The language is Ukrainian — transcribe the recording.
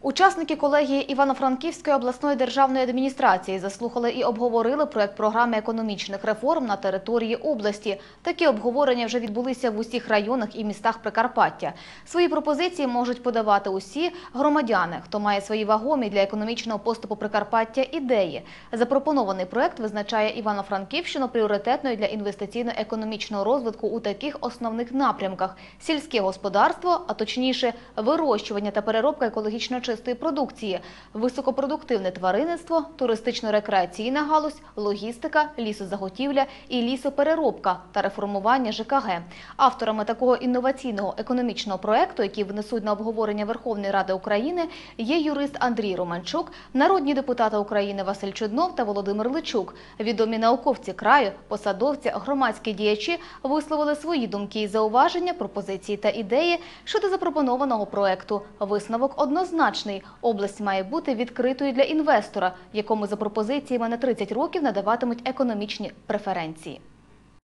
Учасники колегії Івано-Франківської обласної державної адміністрації заслухали і обговорили проект програми економічних реформ на території області. Такі обговорення вже відбулися в усіх районах і містах Прикарпаття. Свої пропозиції можуть подавати усі громадяни, хто має свої вагомі для економічного поступу Прикарпаття ідеї. Запропонований проект визначає Івано-Франківщину пріоритетною для інвестиційно-економічного розвитку у таких основних напрямках: сільське господарство, а точніше вирощування та переробка екологічно чистої продукції, високопродуктивне тваринництво, туристично-рекреаційна галузь, логістика, лісозаготівля і лісопереробка та реформування ЖКГ. Авторами такого інноваційного економічного проекту, який внесуть на обговорення Верховної Ради України, є юрист Андрій Романчук, народні депутати України Василь Чуднов та Володимир Личук. Відомі науковці краю, посадовці, громадські діячі висловили свої думки і зауваження, пропозиції та ідеї щодо запропонованого проекту. Висновок однозначний. Область має бути відкритою для інвестора, якому за пропозиціями на 30 років надаватимуть економічні преференції.